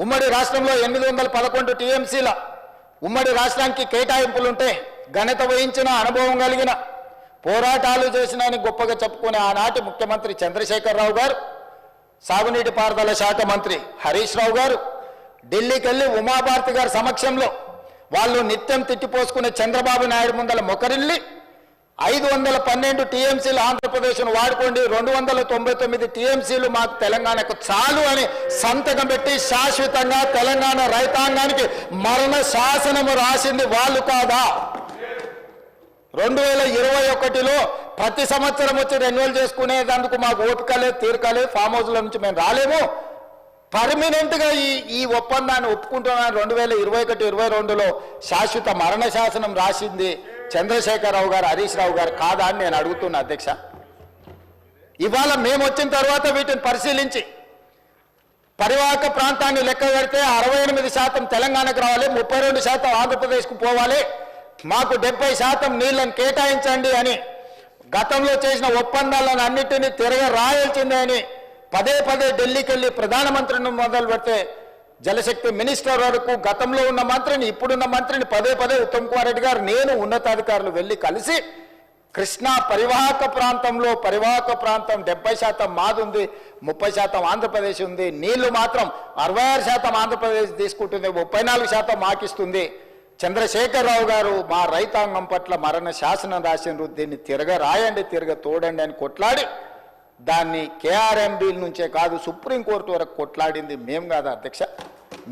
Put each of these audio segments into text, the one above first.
ఉమ్మడి రాష్ట్రంలో ఎనిమిది వందల పదకొండు టీఎంసీల ఉమ్మడి రాష్ట్రానికి కేటాయింపులుంటే ఘనత వహించిన అనుభవం కలిగిన పోరాటాలు చేసిన అని గొప్పగా చెప్పుకునే ఆనాటి ముఖ్యమంత్రి చంద్రశేఖరరావు గారు సాగునీటి పారుదల శాఖ మంత్రి హరీష్ రావు గారు ఢిల్లీకి వెళ్ళి ఉమాభారతి గారి సమక్షంలో వాళ్ళు నిత్యం తిట్టిపోసుకునే చంద్రబాబు నాయుడు ముందల మొకరిల్లి ఐదు వందల పన్నెండు టీఎంసీలు ఆంధ్రప్రదేశ్ను వాడుకోండి. రెండు వందల తొంభై తొమ్మిది టీఎంసీలు మాకు తెలంగాణకు చాలు అని సంతకం పెట్టి శాశ్వతంగా తెలంగాణ రైతాంగానికి మరణ శాసనము రాసింది వాళ్ళు కాదా? రెండు వేల ఇరవై ఒకటిలో ప్రతి సంవత్సరం వచ్చి రెన్యువల్ చేసుకునేందుకు మాకు ఓపిక లేదు తీరిక లేదు ఫామ్ హౌస్ల నుంచి మేము రాలేము. పర్మినెంట్గా ఈ ఈ ఒప్పందాన్ని ఒప్పుకుంటున్నాను రెండు వేల ఇరవై ఒకటి ఇరవై రెండులో శాశ్వత మరణ శాసనం రాసింది. చంద్రశేఖరరావు గారు హరీష్ రావు గారు కాదా అని నేను అడుగుతున్నా అధ్యక్ష. ఇవాళ మేము వచ్చిన తర్వాత వీటిని పరిశీలించి పరివాహక ప్రాంతాన్ని లెక్క పెడితే అరవై ఎనిమిది శాతం తెలంగాణకు రావాలి ముప్పై రెండు శాతం ఆంధ్రప్రదేశ్కు పోవాలి మాకు డెబ్బై శాతం నీళ్ళను కేటాయించండి అని గతంలో చేసిన ఒప్పందాలను అన్నిటినీ తిరగ రాయాల్సిందే అని పదే పదే ఢిల్లీకి వెళ్ళి ప్రధానమంత్రిని మొదలు పెడితే జలశక్తి మినిస్టర్ వరకు గతంలో ఉన్న మంత్రిని ఇప్పుడున్న మంత్రిని పదే పదే ఉత్తమ్ కుమార్ రెడ్డి గారు నేను ఉన్నతాధికారులు వెళ్ళి కలిసి కృష్ణా పరివాహక ప్రాంతంలో పరివాహక ప్రాంతం డెబ్బై శాతం మాది ఉంది ముప్పై శాతం ఆంధ్రప్రదేశ్ ఉంది నీళ్ళు మాత్రం అరవై ఆరు శాతం ఆంధ్రప్రదేశ్ తీసుకుంటుంది ముప్పై నాలుగు శాతం మాకిస్తుంది. చంద్రశేఖరరావు గారు మా రైతాంగం పట్ల మరణ శాసనం రాసిండ్రు దీన్ని తిరగ రాయండి తిరగ తోడండి అని కొట్లాడి దాన్ని కేఆర్ఎంబీల నుంచే కాదు సుప్రీంకోర్టు వరకు కొట్లాడింది మేం కాదు అధ్యక్ష.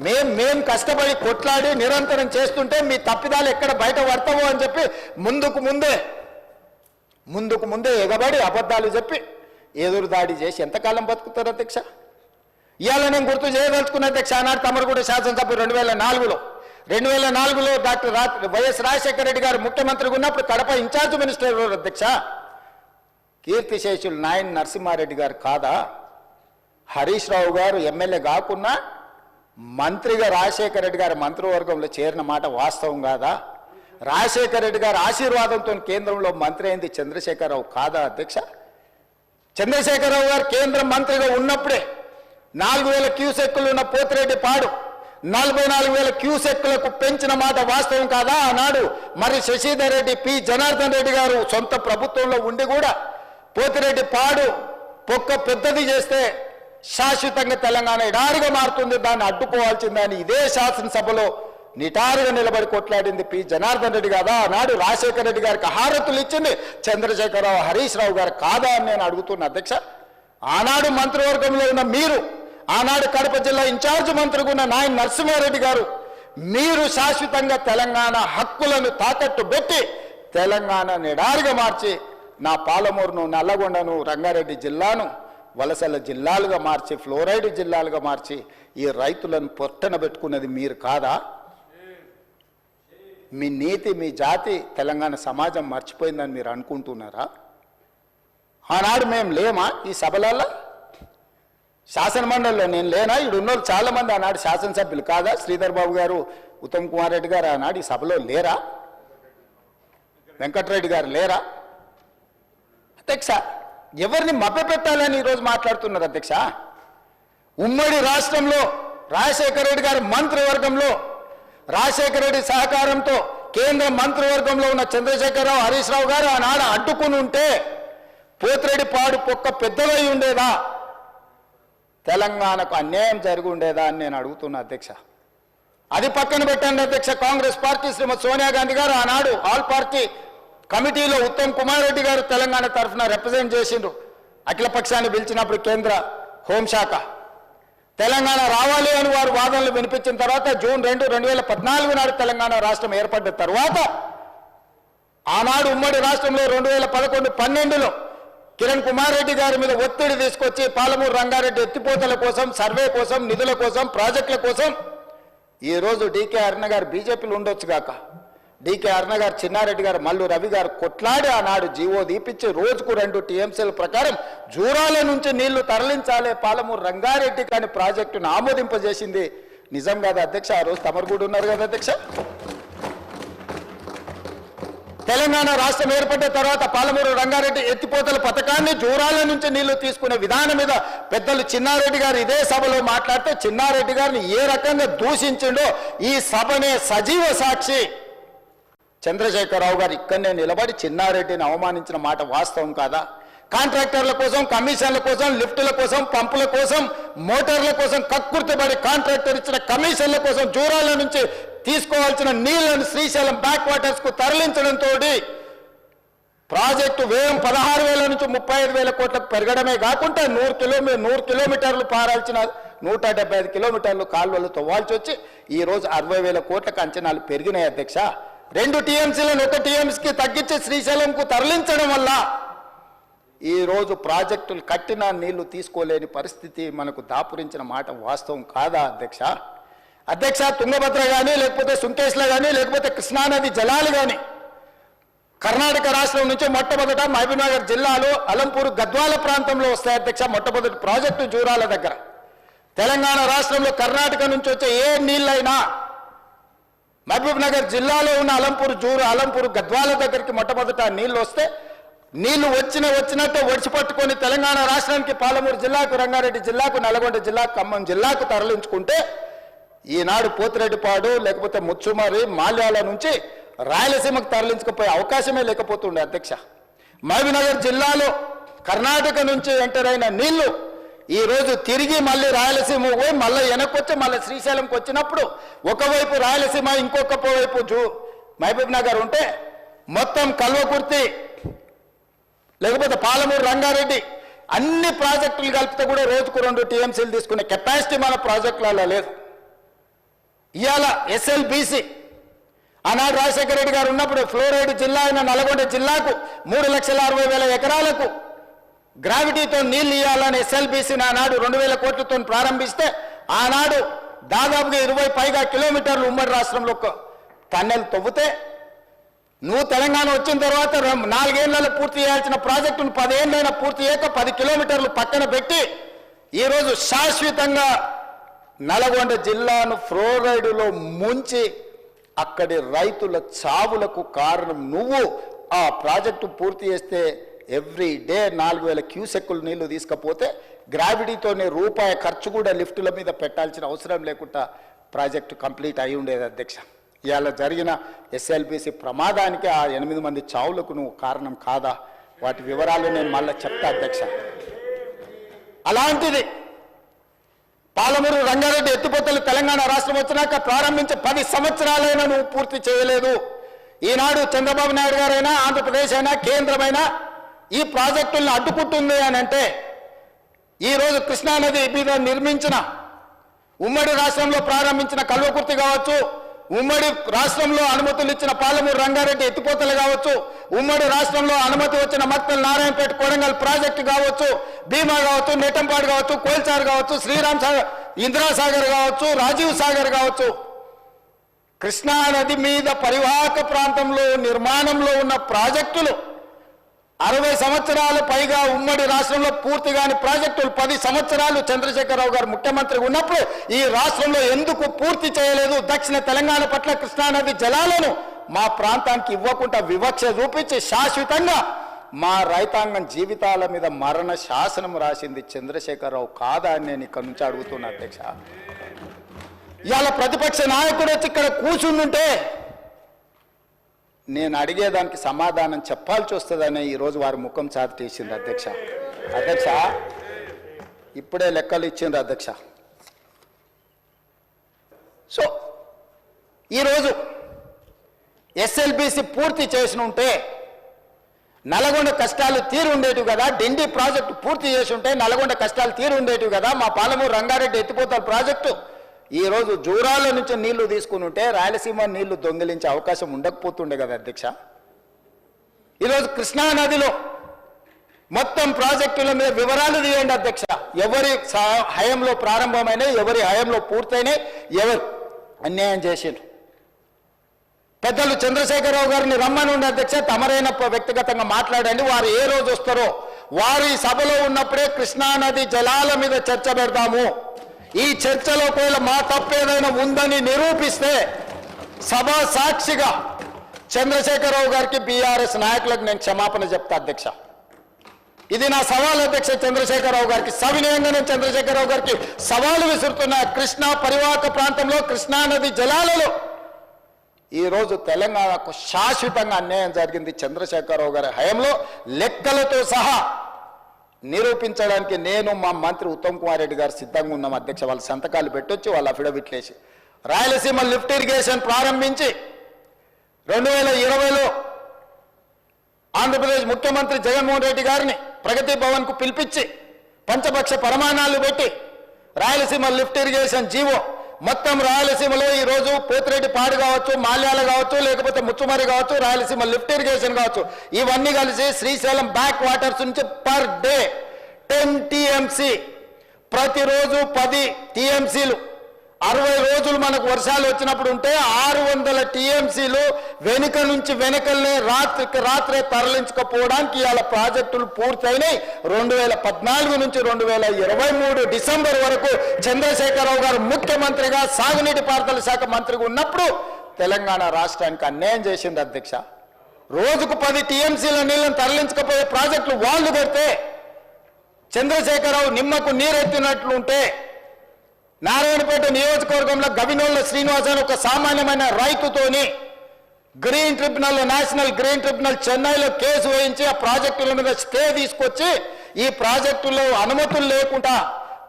మేం మేం కష్టపడి కొట్లాడి నిరంతరం చేస్తుంటే మీ తప్పిదాలు ఎక్కడ బయట పడతావో అని చెప్పి ముందుకు ముందే ముందుకు ముందే ఎగబడి అబద్ధాలు చెప్పి ఎదురు దాడి చేసి ఎంతకాలం బతుకుతారు అధ్యక్ష? ఇవాళ నేను గుర్తు చేయదలుచుకున్న అధ్యక్ష ఆనాడు తమరగూడ శాసనసభ రెండు వేల నాలుగులో రెండు వేల నాలుగులో డాక్టర్ రా వైఎస్ రాజశేఖర రెడ్డి గారు ముఖ్యమంత్రిగా ఉన్నప్పుడు కడప ఇన్ఛార్జ్ మినిస్టర్ అధ్యక్ష? కీర్తిశేషులు నాయన్ నరసింహారెడ్డి గారు కాదా? హరీష్ రావు గారు ఎమ్మెల్యే కాకున్నా మంత్రిగా రాజశేఖర రెడ్డి గారి మంత్రివర్గంలో చేరిన మాట వాస్తవం కాదా? రాజశేఖర రెడ్డి గారి ఆశీర్వాదంతో కేంద్రంలో మంత్రి అయింది చంద్రశేఖరరావు కాదా అధ్యక్ష? చంద్రశేఖరరావు గారు కేంద్ర మంత్రిగా ఉన్నప్పుడే నాలుగు వేల క్యూసెక్కులు ఉన్న పోతిరెడ్డి పాడు. నలభై నాలుగు వేల క్యూసెక్కులకు పెంచిన మాట వాస్తవం కాదా? ఆనాడు మరి శశిధర్ రెడ్డి పి. జనార్దన్ రెడ్డి గారు సొంత ప్రభుత్వంలో ఉండి కూడా పోతిరెడ్డి పాడు పొక్క పెద్దది చేస్తే శాశ్వతంగా తెలంగాణ ఎడారిగా మారుతుంది దాన్ని అడ్డుకోవాల్సిందని ఇదే శాసనసభలో నిటారుగా నిలబడి కొట్లాడింది పి. జనార్దన్ రెడ్డి కాదా ఆనాడు రాజశేఖర రెడ్డి గారికి హారతులు ఇచ్చింది. చంద్రశేఖరరావు హరీష్ రావు గారు కాదా అని నేను అడుగుతున్న. అధ్యక్ష ఆనాడు మంత్రివర్గంలో ఉన్న మీరు ఆనాడు కడప జిల్లా ఇన్ఛార్జ్ మంత్రిగా ఉన్న నాయన నరసింహారెడ్డి గారు మీరు శాశ్వతంగా తెలంగాణ హక్కులను తాకట్టు పెట్టి తెలంగాణ నిడారిగా మార్చి నా పాలమూరును నల్లగొండను రంగారెడ్డి జిల్లాను వలసల జిల్లాలుగా మార్చి ఫ్లోరైడ్ జిల్లాలుగా మార్చి ఈ రైతులను పొట్టన పెట్టుకున్నది మీరు కాదా? మీ నీతి మీ జాతి తెలంగాణ సమాజం మర్చిపోయిందని మీరు అనుకుంటున్నారా? ఆనాడు మేము లేమా ఈ సభలలో శాసనమండలిలో నేను లేనా? ఇక్కడ ఉన్నోళ్ళు చాలామంది ఆనాడు శాసనసభ్యులు కాదా? శ్రీధర్ బాబు గారు ఉత్తమ్ కుమార్ రెడ్డి గారు ఆనాడు ఈ సభలో లేరా? వెంకటరెడ్డి గారు లేరా? అధ్యక్ష ఎవరిని మభ్యపెట్టాలని ఈరోజు మాట్లాడుతున్నారు అధ్యక్ష? ఉమ్మడి రాష్ట్రంలో రాజశేఖర రెడ్డి గారి మంత్రివర్గంలో రాజశేఖర రెడ్డి సహకారంతో కేంద్ర మంత్రివర్గంలో ఉన్న చంద్రశేఖరరావు హరీష్ రావు గారు ఆనాడు అడ్డుకుని ఉంటే పోతిరెడ్డి పాడు పొక్క పెద్దదై ఉండేదా? తెలంగాణకు అన్యాయం జరిగి ఉండేదా అని నేను అడుగుతున్నా అధ్యక్ష. అది పక్కన పెట్టండి అధ్యక్ష కాంగ్రెస్ పార్టీ శ్రీమతి సోనియా గాంధీ గారు ఆనాడు ఆల్ పార్టీ కమిటీలో ఉత్తమ్ కుమార్ రెడ్డి గారు తెలంగాణ తరఫున రిప్రజెంట్ చేసిండ్రు. అఖిల పక్షాన్ని పిలిచినప్పుడు కేంద్ర హోంశాఖ. తెలంగాణ రావాలి అని వారు వాదనలు వినిపించిన తర్వాత జూన్ రెండు రెండు వేల పద్నాలుగు నాడు తెలంగాణ రాష్ట్రం ఏర్పడ్డ తర్వాత ఆనాడు ఉమ్మడి రాష్ట్రంలో రెండు వేల పదకొండు పన్నెండులో కిరణ్ కుమార్ రెడ్డి గారి మీద ఒత్తిడి తీసుకొచ్చి పాలమూరు రంగారెడ్డి ఎత్తిపోతల కోసం సర్వే కోసం నిధుల కోసం ప్రాజెక్టుల కోసం ఈ రోజు డీకే అరుణ గారు బీజేపీలు ఉండొచ్చు గాక డికే అరుణ గారు చిన్నారెడ్డి గారు మల్లు రవి గారు కొట్లాడి ఆనాడు జీవో దీపించి రోజుకు రెండు టీఎంసీల ప్రకారం జూరాల నుంచి నీళ్ళు తరలించాలే పాలమూరు రంగారెడ్డి కాని ప్రాజెక్టును ఆమోదింపజేసింది. నిజం కాదు అధ్యక్ష? ఆ రోజు తమరు ఉన్నారు కదా అధ్యక్ష? తెలంగాణ రాష్ట్రం ఏర్పడిన తర్వాత పాలమూరు రంగారెడ్డి ఎత్తిపోతల పథకాన్ని జూరాల నుంచి నీళ్ళు తీసుకునే విధానం మీద పెద్దలు చిన్నారెడ్డి గారు ఇదే సభలో మాట్లాడితే చిన్నారెడ్డి గారిని ఏ రకంగా దూషించిండో ఈ సభనే సజీవ సాక్షి చంద్రశేఖరరావు గారు ఇక్కడనే నిలబడి చిన్నారెడ్డిని అవమానించిన మాట వాస్తవం కాదా? కాంట్రాక్టర్ల కోసం కమిషన్ల కోసం లిఫ్టుల కోసం పంపుల కోసం మోటార్ల కోసం కక్కుర్తిపడి కాంట్రాక్టర్ ఇచ్చిన కమిషన్ల కోసం జూరాల నుంచి తీసుకోవాల్సిన నీళ్ళను శ్రీశైలం బ్యాక్ వాటర్స్కు తరలించడంతో ప్రాజెక్టు వ్యయం పదహారు వేల నుంచి ముప్పై ఐదు వేల కోట్లకు పెరగడమే కాకుండా నూరు కిలోమీ నూరు కిలోమీటర్లు పారాల్సిన నూట డెబ్బై ఐదు కిలోమీటర్లు కాలువలు తవ్వాల్సి వచ్చి ఈ రోజు అరవై వేల కోట్లకు అంచనాలు పెరిగినాయి అధ్యక్ష. రెండు టీఎంసీలను ఒక టీఎంసీకి తగ్గించి శ్రీశైలంకు తరలించడం వల్ల ఈరోజు ప్రాజెక్టులు కట్టిన నీళ్ళు తీసుకోలేని పరిస్థితి మనకు దాపురించిన మాట వాస్తవం కాదా అధ్యక్ష? అధ్యక్ష తుంగభద్ర కానీ లేకపోతే సుంకేశ్ల కానీ లేకపోతే కృష్ణానది జలాలు కానీ కర్ణాటక రాష్ట్రం నుంచి మొట్టమొదట మహబూబ్నగర్ జిల్లాలో అలంపూర్ గద్వాల ప్రాంతంలో వస్తాయి అధ్యక్ష మొట్టమొదటి ప్రాజెక్టు జూరాల దగ్గర. తెలంగాణ రాష్ట్రంలో కర్ణాటక నుంచి వచ్చే ఏ నీళ్ళైనా మహబూబ్నగర్ జిల్లాలో ఉన్న అలంపూర్ జూరు అలంపూర్ గద్వాల దగ్గరికి మొట్టమొదట నీళ్ళు వస్తే నీళ్ళు వచ్చిన వచ్చినట్టు ఒడిచి పట్టుకొని తెలంగాణ రాష్ట్రానికి పాలమూరు జిల్లాకు రంగారెడ్డి జిల్లాకు నల్గొండ జిల్లాకు ఖమ్మం జిల్లాకు తరలించుకుంటే ఈనాడు పోతిరెడ్డిపాడు లేకపోతే ముచ్చుమరి మాల్యాల నుంచి రాయలసీమకు తరలించకపోయే అవకాశమే లేకపోతుండే అధ్యక్ష. మహబూబ్నగర్ జిల్లాలో కర్ణాటక నుంచి ఎంటర్ అయిన నీళ్ళు ఈరోజు తిరిగి మళ్ళీ రాయలసీమ పోయి మళ్ళీ వెనక్కొచ్చి మళ్ళీ శ్రీశైలంకి వచ్చినప్పుడు ఒకవైపు రాయలసీమ ఇంకొక వైపు జూ మహబూబ్ నగర్ ఉంటే మొత్తం కల్వకుర్తి లేకపోతే పాలమూరు రంగారెడ్డి అన్ని ప్రాజెక్టులు కలిపితే కూడా రోజుకు రెండు టీఎంసీలు తీసుకునే కెపాసిటీ మన ప్రాజెక్టులలో లేదు. ఇవాళ ఎస్ఎల్బిసి ఆనాడు రాజశేఖర రెడ్డి గారు ఉన్నప్పుడు ఫ్లోరైడ్ జిల్లా అయిన నల్గొండ జిల్లాకు మూడు లక్షల అరవై వేల ఎకరాలకు గ్రావిటీతో నీళ్ళు ఇవ్వాలని ఎస్ఎల్బిసి ఆనాడు రెండు వేల కోట్లతో ప్రారంభిస్తే ఆనాడు దాదాపుగా ఇరవై పైగా కిలోమీటర్లు ఉమ్మడి రాష్ట్రంలో ఒక తవ్వితే నువ్వు తెలంగాణ వచ్చిన తర్వాత నాలుగేళ్ళలో పూర్తి చేయాల్సిన ప్రాజెక్టును పదేళ్ళైనా పూర్తి చేయక పది కిలోమీటర్లు పక్కన పెట్టి ఈరోజు శాశ్వతంగా నల్గొండ జిల్లాను ఫ్లోరైడ్లో ముంచి అక్కడి రైతుల చావులకు కారణం నువ్వు. ఆ ప్రాజెక్టు పూర్తి చేస్తే ఎవ్రీ డే నాలుగు వేల క్యూసెక్కులు నీళ్ళు తీసుకపోతే గ్రావిటీతోనే రూపాయి ఖర్చు కూడా లిఫ్టుల మీద పెట్టాల్సిన అవసరం లేకుండా ప్రాజెక్టు కంప్లీట్ అయి ఉండేది అధ్యక్ష. ఇవాళ జరిగిన ఎస్ఎల్బిసి ప్రమాదానికి ఆ ఎనిమిది మంది చావులకు నువ్వు కారణం కాదా? వాటి వివరాలు నేను మళ్ళీ చెప్తా అధ్యక్ష. అలాంటిది పాలమూరు రంగారెడ్డి ఎత్తిపోతలు తెలంగాణ రాష్ట్రం వచ్చినాక ప్రారంభించి పది సంవత్సరాలైనా నువ్వు పూర్తి చేయలేదు. ఈనాడు చంద్రబాబు నాయుడు గారైనా ఆంధ్రప్రదేశ్ అయినా కేంద్రమైనా ఈ ప్రాజెక్టులను అడ్డుకుంటుంది అని అంటే ఈరోజు కృష్ణానది మీద నిర్మించిన ఉమ్మడి రాష్ట్రంలో ప్రారంభించిన కల్వకుర్తి కావచ్చు ఉమ్మడి రాష్ట్రంలో అనుమతులు ఇచ్చిన పాలమూరు రంగారెడ్డి ఎత్తిపోతలు కావచ్చు ఉమ్మడి రాష్ట్రంలో అనుమతి వచ్చిన మక్తల్ నారాయణపేట కొడంగల్ ప్రాజెక్టు కావచ్చు భీమా కావచ్చు నెట్టంపాడు కావచ్చు కోల్చారు కావచ్చు శ్రీరామ్ సాగర్ ఇందిరాసాగర్ కావచ్చు రాజీవ్ సాగర్ కావచ్చు. కృష్ణానది మీద పరివాహక ప్రాంతంలో నిర్మాణంలో ఉన్న ప్రాజెక్టులు అరవై సంవత్సరాలు పైగా ఉమ్మడి రాష్ట్రంలో పూర్తిగాని ప్రాజెక్టులు పది సంవత్సరాలు చంద్రశేఖరరావు గారు ముఖ్యమంత్రి ఉన్నప్పుడు ఈ రాష్ట్రంలో ఎందుకు పూర్తి చేయలేదు? దక్షిణ తెలంగాణ పట్ల కృష్ణానది జలాలను మా ప్రాంతానికి ఇవ్వకుండా వివక్ష చూపించి శాశ్వతంగా మా రైతాంగం జీవితాల మీద మరణ శాసనం రాసింది చంద్రశేఖరరావు కాదా అని నేను ఇక్కడ నుంచి అడుగుతున్నా అధ్యక్ష. ఇవాళ ప్రతిపక్ష నాయకుడు వచ్చి ఇక్కడ కూర్చుండుంటే నేను అడిగేదానికి సమాధానం చెప్పాల్సి వస్తుందని ఈరోజు వారి ముఖం చాటేసింది అధ్యక్ష. అధ్యక్ష ఇప్పుడే లెక్కలు ఇచ్చిండ్రు అధ్యక్ష. సో ఈరోజు ఎస్ఎల్బిసి పూర్తి చేసి ఉంటే నల్గొండ కష్టాలు తీరు ఉండేటివి కదా డిండి ప్రాజెక్టు పూర్తి చేసి ఉంటే నల్గొండ కష్టాలు తీరు ఉండేటివి కదా మా పాలమూరు రంగారెడ్డి ఎత్తిపోతల ప్రాజెక్టు. ఈ రోజు జూరాల నుంచి నీళ్ళు తీసుకుని ఉంటే రాయలసీమ నీళ్ళు దొంగిలించే అవకాశం ఉండకపోతుండే కదా అధ్యక్ష. ఈరోజు కృష్ణా నదిలో మొత్తం ప్రాజెక్టుల మీద వివరాలు తీయండి అధ్యక్ష. ఎవరి హయంలో ప్రారంభమైనాయి ఎవరి హయంలో పూర్తయినాయి ఎవరు అన్యాయం చేసిండ్రు. పెద్దలు చంద్రశేఖరరావు గారిని రమ్మనుండి అధ్యక్ష తమరైన వ్యక్తిగతంగా మాట్లాడండి వారు ఏ రోజు వస్తారో. వారి సభలో ఉన్నప్పుడే కృష్ణానది జలాల మీద చర్చ పెడదాము. ఈ చర్చలో ఒకవేళ మా తప్పేదైనా ఉందని నిరూపిస్తే సభా సాక్షిగా చంద్రశేఖరరావు గారికి బీఆర్ఎస్ నాయకులకు నేను క్షమాపణ చెప్తా అధ్యక్ష. ఇది నా సవాల్ అధ్యక్ష చంద్రశేఖరరావు గారికి. సవినయంగా నేను చంద్రశేఖరరావు గారికి సవాలు విసురుతున్న. కృష్ణా పరివాహక ప్రాంతంలో కృష్ణా నది జలాలలో ఈరోజు తెలంగాణకు శాశ్వతంగా అన్యాయం జరిగింది చంద్రశేఖరరావు గారి హయంలో. లెక్కలతో సహా నిరూపించడానికి నేను మా మంత్రి ఉత్తమ్ కుమార్ రెడ్డి గారు సిద్ధంగా ఉన్నాం అధ్యక్ష. వాళ్ళ సంతకాలు పెట్టొచ్చి వాళ్ళ అఫిడవిట్లేసి రాయలసీమ లిఫ్ట్ ఇరిగేషన్ ప్రారంభించి రెండు వేల ఇరవైలో ఆంధ్రప్రదేశ్ ముఖ్యమంత్రి జగన్మోహన్ రెడ్డి గారిని ప్రగతి భవన్కు పిలిపించి పంచపక్ష ప్రమాణాలు పెట్టి రాయలసీమ లిఫ్ట్ ఇరిగేషన్ జీవో మొత్తం రాయలసీమలో ఈరోజు పోతిరెడ్డి పాడు కావచ్చు మాల్యాల కావచ్చు లేకపోతే ముచ్చుమరి కావచ్చు రాయలసీమ లిఫ్ట్ ఇరిగేషన్ కావచ్చు. ఇవన్నీ కలిసి శ్రీశైలం బ్యాక్ వాటర్స్ నుంచి పర్ డే టెన్ టీఎంసీ. ప్రతిరోజు పది టీఎంసీలు. అరవై రోజులు మనకు వర్షాలు వచ్చినప్పుడు ఉంటే ఆరు వందల టీఎంసీలు వెనుక నుంచి వెనుకల్నే రాత్రికి రాత్రే తరలించకపోవడానికి ఇవాళ ప్రాజెక్టులు పూర్తయినాయి. రెండు వేల పద్నాలుగు నుంచి రెండు వేల ఇరవై మూడు డిసెంబర్ వరకు చంద్రశేఖరరావు గారు ముఖ్యమంత్రిగా సాగునీటి పారుదల శాఖ మంత్రిగా ఉన్నప్పుడు తెలంగాణ రాష్ట్రానికి అన్యాయం చేసింది అధ్యక్ష. రోజుకు పది టీఎంసీల నీళ్ళని తరలించకపోయే ప్రాజెక్టులు వాళ్ళు పెడితే చంద్రశేఖరరావు నిమ్మకు నీరెత్తినట్లుంటే నారాయణపేట నియోజకవర్గంలో గవినోళ్ళ శ్రీనివాస్ అని ఒక సామాన్యమైన రైతుతోని green tribunal national green tribunal చెన్నైలో కేసు వేయించి ఆ ప్రాజెక్టుల మీద స్టే తీసుకొచ్చి ఈ ప్రాజెక్టులో అనుమతులు లేకుండా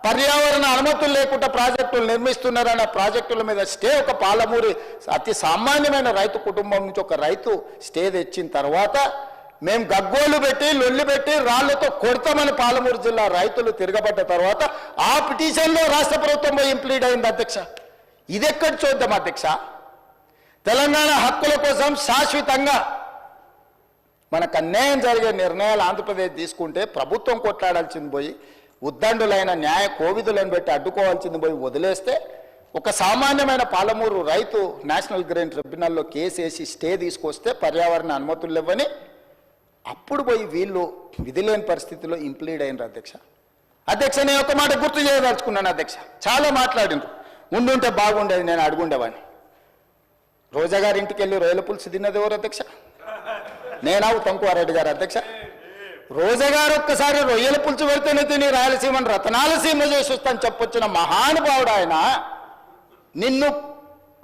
పర్యావరణ అనుమతులు లేకుండా ప్రాజెక్టులు నిర్మిస్తున్నారన్న ప్రాజెక్టుల మీద స్టే ఒక పాలమూరి అతి సామాన్యమైన రైతు కుటుంబం నుంచి ఒక రైతు స్టే తెచ్చిన తర్వాత మేము గగ్గోలు పెట్టి లొల్లు పెట్టి రాళ్ళతో కొడతామని పాలమూరు జిల్లా రైతులు తిరగబడ్డ తర్వాత ఆ పిటిషన్లో రాష్ట్ర ప్రభుత్వం ఇంప్లీడ్ అయింది అధ్యక్ష. ఇదెక్కడ చూద్దాం అధ్యక్ష? తెలంగాణ హక్కుల కోసం శాశ్వతంగా మనకు అన్యాయం జరిగే నిర్ణయాలు ఆంధ్రప్రదేశ్ తీసుకుంటే ప్రభుత్వం కొట్లాడాల్సింది పోయి ఉద్దండులైన న్యాయ కోవిదులను పెట్టి అడ్డుకోవాల్సింది పోయి వదిలేస్తే ఒక సామాన్యమైన పాలమూరు రైతు నేషనల్ గ్రీన్ ట్రిబ్యునల్లో కేసు వేసి స్టే తీసుకొస్తే పర్యావరణ అనుమతులు ఇవ్వని అప్పుడు పోయి వీళ్ళు విధి లేని పరిస్థితిలో ఇంప్లీడ్ అయినరు అధ్యక్ష. అధ్యక్ష నేను ఒక మాట గుర్తు చేయదలుచుకున్నాను అధ్యక్ష. చాలా మాట్లాడిండ్రు. ఉండుంటే బాగుండేది నేను అడుగుండేవాడిని. రోజా గారి ఇంటికి వెళ్ళి రొయ్యల పులుసు తిన్నది ఎవరు అధ్యక్ష? నేనా తంకువారెడ్డి గారు అధ్యక్ష? రోజా గారు ఒక్కసారి రొయ్యల పులుసు పెడితేనే తిని రాయలసీమను రతనాలసీమ చేసి వస్తాను చెప్పొచ్చిన మహానుభావుడు ఆయన. నిన్ను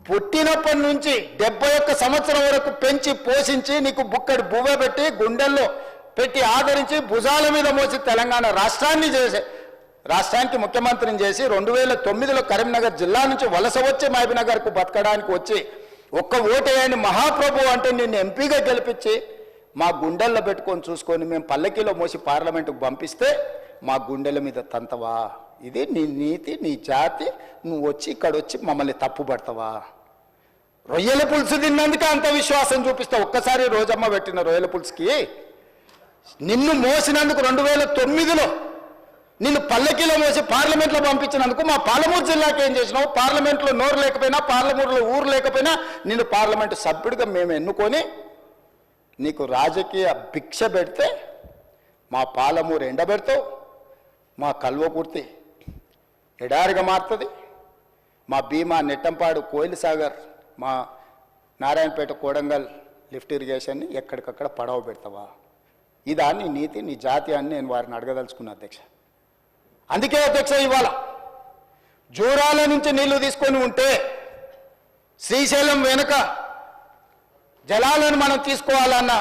పుట్టినప్పటి నుంచి డెబ్బై ఒక్క సంవత్సరం వరకు పెంచి పోషించి నీకు బుక్కడి బువ్వ పెట్టి గుండెల్లో పెట్టి ఆదరించి భుజాల మీద మోసి తెలంగాణ రాష్ట్రాన్ని చేసే రాష్ట్రానికి ముఖ్యమంత్రిని చేసి రెండు వేల తొమ్మిదిలో కరీంనగర్ జిల్లా నుంచి వలస వచ్చి మహబీనగర్కు బతకడానికి వచ్చి ఒక్క ఓటేయని మహాప్రభు అంటే నిన్ను ఎంపీగా గెలిపించి మా గుండెల్లో పెట్టుకొని చూసుకొని మేము పల్లకీలో మోసి పార్లమెంటుకు పంపిస్తే మా గుండెల మీద తంతవా? ఇది నీ నీతి నీ జాతి. నువ్వు వచ్చి ఇక్కడ వచ్చి మమ్మల్ని తప్పుపడతావా? రొయ్యల పులుసు తిన్నందుకే అంత విశ్వాసం చూపిస్తా. ఒక్కసారి రోజమ్మ పెట్టిన రొయ్యల పులుసుకి నిన్ను మోసినందుకు రెండు వేల తొమ్మిదిలో నిన్ను పల్లెకిలో మోసి పార్లమెంట్లో పంపించినందుకు మా పాలమూరు జిల్లాకి ఏం చేసినావు? పార్లమెంట్లో నోరు లేకపోయినా పార్లమూరులో ఊరు లేకపోయినా నిన్ను పార్లమెంటు సభ్యుడిగా మేము ఎన్నుకొని నీకు రాజకీయ భిక్ష పెడితే మా పాలమూరు ఎండబెడతావు మా కల్వకుర్తి ఎడారిగా మారుతుంది. మా భీమా నెట్టంపాడు కోయిల్ సాగర్ మా నారాయణపేట కోడంగల్ లిఫ్ట్ ఇరిగేషన్ని ఎక్కడికక్కడ పడవ పెడతావా? ఇదా నీ నీతి నీ జాతి అని నేను వారిని అడగదలుచుకున్నా అధ్యక్ష. అందుకే అధ్యక్ష ఇవాళ జూరాల నుంచి నీళ్ళు తీసుకొని ఉంటే శ్రీశైలం వెనుక జలాలను మనం తీసుకోవాలన్న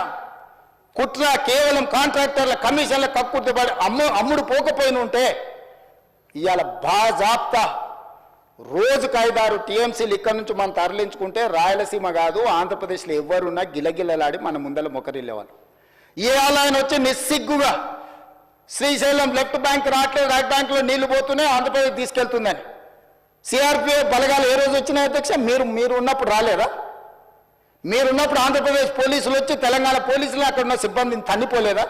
కుట్ర కేవలం కాంట్రాక్టర్ల కమిషన్ల కక్కుర్తిపడి అమ్ము అమ్ముడు పోకపోయిన ఉంటే ఇవాళ బాజాప్తా రోజుకు ఐదారు టీఎంసీలు ఇక్కడ నుంచి మనం తరలించుకుంటే రాయలసీమ కాదు ఆంధ్రప్రదేశ్లో ఎవరున్నా గిలగిలలాడి మన ముందర మొకరిల్లేవాళ్ళు ఇవాళ ఆయన వచ్చి నిస్సిగ్గుగా శ్రీశైలం లెఫ్ట్ బ్యాంక్ రావట్లేదు రైట్ బ్యాంక్లో నీళ్ళు పోతూనే ఆంధ్రప్రదేశ్ తీసుకెళ్తుందని. సిఆర్పిఎఫ్ బలగాలు ఏ రోజు వచ్చినా అధ్యక్ష మీరు మీరు ఉన్నప్పుడు రాలేదా? మీరున్నప్పుడు ఆంధ్రప్రదేశ్ పోలీసులు వచ్చి తెలంగాణ పోలీసులు అక్కడ ఉన్న సిబ్బందిని తన్నిపోలేదా?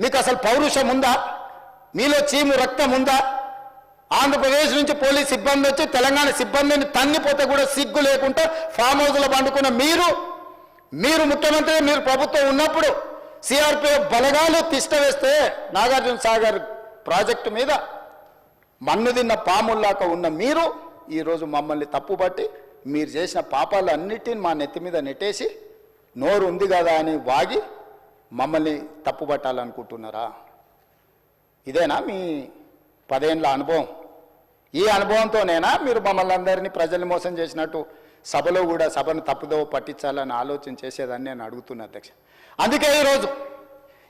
మీకు అసలు పౌరుషం ఉందా? మీలో చీము రక్తం ఉందా? ఆంధ్రప్రదేశ్ నుంచి పోలీస్ సిబ్బంది వచ్చి తెలంగాణ సిబ్బందిని తన్నిపోతే కూడా సిగ్గు లేకుండా ఫామ్ హౌస్లో పండుకున్న మీరు మీరు ముఖ్యమంత్రి మీరు ప్రభుత్వం ఉన్నప్పుడు సిఆర్పిఎఫ్ బలగాలు తిష్టవేస్తే నాగార్జున సాగర్ ప్రాజెక్టు మీద మన్ను తిన్న పాముల్లాక ఉన్న మీరు ఈరోజు మమ్మల్ని తప్పుబట్టి మీరు చేసిన పాపాలు అన్నిటిని మా నెత్తి మీద నెట్టేసి నోరు ఉంది కదా అని వాగి మమ్మల్ని తప్పుపట్టాలనుకుంటున్నారా ఇదేనా మీ పదేళ్ళ అనుభవం? ఈ అనుభవంతోనేనా మీరు మమ్మల్ని అందరినీ ప్రజల్ని మోసం చేసినట్టు సభలో కూడా సభను తప్పుదో పట్టించాలని ఆలోచన చేసేదని నేను అడుగుతున్నా అధ్యక్ష. అందుకే ఈరోజు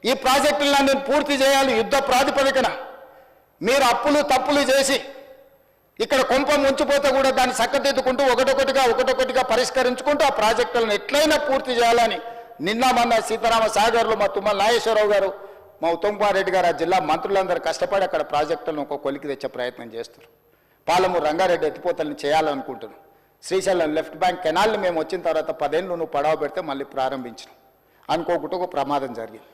ఈ ప్రాజెక్టులన్నీ పూర్తి చేయాలి యుద్ధ ప్రాతిపదికన. మీరు అప్పులు తప్పులు చేసి ఇక్కడ కొంప ముంచిపోతే కూడా దాన్ని చక్కదిద్దుకుంటూ ఒకటొకటిగా ఒకటొకటిగా పరిష్కరించుకుంటూ ఆ ప్రాజెక్టులను ఎట్లయినా పూర్తి చేయాలని నిన్న మొన్న సీతారామ సాగర్లు మా తుమ్మల నాగేశ్వరరావు గారు మా ఉత్తమ్ కుమార్ రెడ్డి గారు ఆ జిల్లా మంత్రులందరూ కష్టపడి అక్కడ ప్రాజెక్టులను ఒక కొలికి తెచ్చే ప్రయత్నం చేస్తారు పాలమూరు రంగారెడ్డి ఎత్తిపోతలను చేయాలనుకుంటున్నాం. శ్రీశైలం లెఫ్ట్ బ్యాంక్ కెనాల్ని మేము వచ్చిన తర్వాత పదేళ్ళు నువ్వు పడవ పెడితే మళ్ళీ ప్రారంభించినాం. అనుకోకుండా ఒక ప్రమాదం జరిగింది.